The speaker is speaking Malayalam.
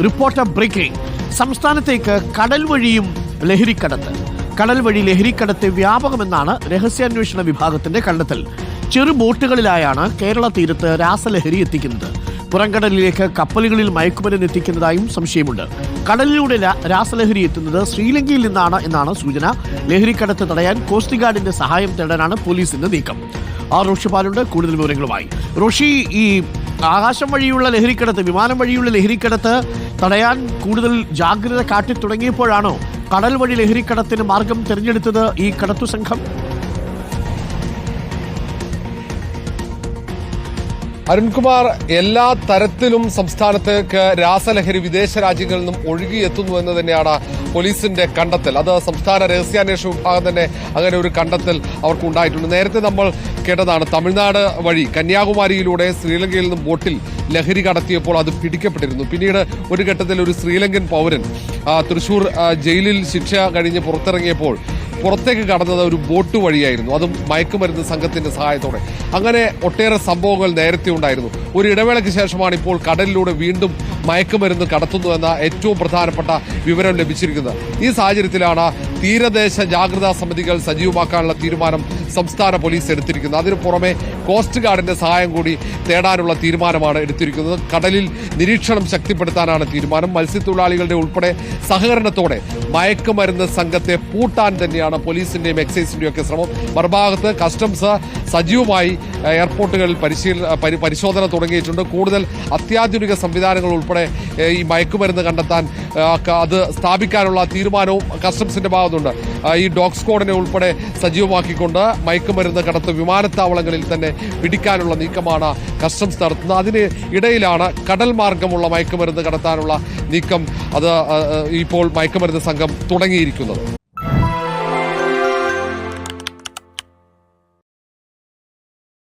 Reporter breaking. സംസ്ഥാനത്തേക്ക് കടൽ വഴിയും ലഹരിക്കടത്ത്. കടൽ വഴി ലഹരിക്കടത്ത് വ്യാപകമെന്നാണ് രഹസ്യാന്വേഷണ വിഭാഗത്തിന്റെ കണ്ടെത്തൽ. ചെറു ബോട്ടുകളിലായാണ് കേരള തീരത്ത് രാസലഹരി എത്തിക്കുന്നത്. പുറംകടലിലേക്ക് കപ്പലുകളിൽ മയക്കുമരുന്ന് എത്തിക്കുന്നതായും സംശയമുണ്ട്. കടലിലൂടെ രാസലഹരി എത്തുന്നത് ശ്രീലങ്കയിൽ നിന്നാണ് എന്നാണ് സൂചന. ലഹരിക്കടത്ത് തടയാൻ കോസ്റ്റ് ഗാർഡിന്റെ സഹായം തേടാനാണ് പോലീസിന്റെ നീക്കം. ആർ റോഷിപാലുണ്ട് കൂടുതൽ വിവരങ്ങളുമായി. റോഷി ഈ ആകാശം വഴിയുള്ള ലഹരിക്കടത്ത് വിമാനം വഴിയുള്ള ലഹരിക്കടത്ത് തടയാൻ കൂടുതൽ ജാഗ്രത കാട്ടി തുടങ്ങിയപ്പോഴാണോ കടൽ വഴി ലഹരിക്കടത്തിന് മാർഗം തിരഞ്ഞെടുത്തത് ഈ കടത്തു സംഘം? അരുൺകുമാർ എല്ലാ തരത്തിലും സംസ്ഥാനത്തേക്ക് രാസലഹരി വിദേശ രാജ്യങ്ങളിൽ നിന്നും ഒഴുകിയെത്തുന്നു എന്ന് തന്നെയാണ് പോലീസിന്റെ കണ്ടെത്തൽ. അത് സംസ്ഥാന രഹസ്യാന്വേഷണ വിഭാഗം തന്നെ അങ്ങനെ ഒരു കണ്ടെത്തൽ അവർക്ക് ഉണ്ടായിട്ടുണ്ട്. നേരത്തെ നമ്മൾ കേട്ടതാണ് തമിഴ്നാട് വഴി കന്യാകുമാരിയിലൂടെ ശ്രീലങ്കയിൽ നിന്നും ബോട്ടിൽ ലഹരി കടത്തിയപ്പോൾ അത് പിടിക്കപ്പെട്ടിരുന്നു. പിന്നീട് ഒരു ഘട്ടത്തിൽ ഒരു ശ്രീലങ്കൻ പൗരൻ തൃശൂർ ജയിലിൽ ശിക്ഷ കഴിഞ്ഞ് പുറത്തിറങ്ങിയപ്പോൾ പുറത്തേക്ക് കടന്നത് ഒരു ബോട്ട് വഴിയായിരുന്നു. അതും മയക്കുമരുന്ന് സംഘത്തിന്റെ സഹായത്തോടെ. അങ്ങനെ ഒട്ടേറെ സംഭവങ്ങൾ നേരത്തെ ഉണ്ടായിരുന്നു. ഒരു ഇടവേളയ്ക്ക് ശേഷമാണ് ഇപ്പോൾ കടലിലൂടെ വീണ്ടും മയക്കുമരുന്ന് കടത്തുന്നു എന്ന ഏറ്റവും പ്രധാനപ്പെട്ട വിവരം ലഭിച്ചിരിക്കുന്നത്. ഈ സാഹചര്യത്തിലാണ് തീരദേശ ജാഗ്രതാ സമിതികൾ സജീവമാക്കാനുള്ള തീരുമാനം സംസ്ഥാന പോലീസ് എടുത്തിരിക്കുന്നത്. അതിനു പുറമെ കോസ്റ്റ് ഗാർഡിന്റെ സഹായം കൂടി തേടാനുള്ള തീരുമാനമാണ് എടുത്തിരിക്കുന്നത്. കടലിൽ നിരീക്ഷണം ശക്തിപ്പെടുത്താനാണ് തീരുമാനം. മത്സ്യത്തൊഴിലാളികളുടെ ഉൾപ്പെടെ സഹകരണത്തോടെ മയക്കുമരുന്ന് സംഘത്തെ പൂട്ടാൻ തന്നെയാണ് പോലീസിന്റെയും എക്സൈസിന്റെയും ഒക്കെ ശ്രമം. മറുഭാഗത്ത് കസ്റ്റംസ് സജീവമായി എയർപോർട്ടുകളിൽ പരിശീലന പരി- പരിശോധന തുടങ്ങിയിട്ടുണ്ട്. കൂടുതൽ അത്യാധുനിക സംവിധാനങ്ങൾ ഉൾപ്പെടെ ഈ മയക്കുമരുന്ന് കണ്ടെത്താൻ അത് സ്ഥാപിക്കാനുള്ള തീരുമാനവും കസ്റ്റംസിന്റെ ഭാഗത്തുണ്ട്. ഈ ഡോഗ് സ്ക്വാഡിനെ ഉൾപ്പെടെ സജീവമാക്കിക്കൊണ്ട് മയക്കുമരുന്ന് കടത്ത് വിമാനത്താവളങ്ങളിൽ തന്നെ പിടിക്കാനുള്ള നീക്കമാണ് കസ്റ്റംസ് നടത്തുന്നത്. അതിന് ഇടയിലാണ് കടൽ മാർഗമുള്ള മയക്കുമരുന്ന് കടത്താനുള്ള നീക്കം. അത് ഇപ്പോൾ മയക്കുമരുന്ന് സംഘം തുടങ്ങിയിരിക്കുന്നത്.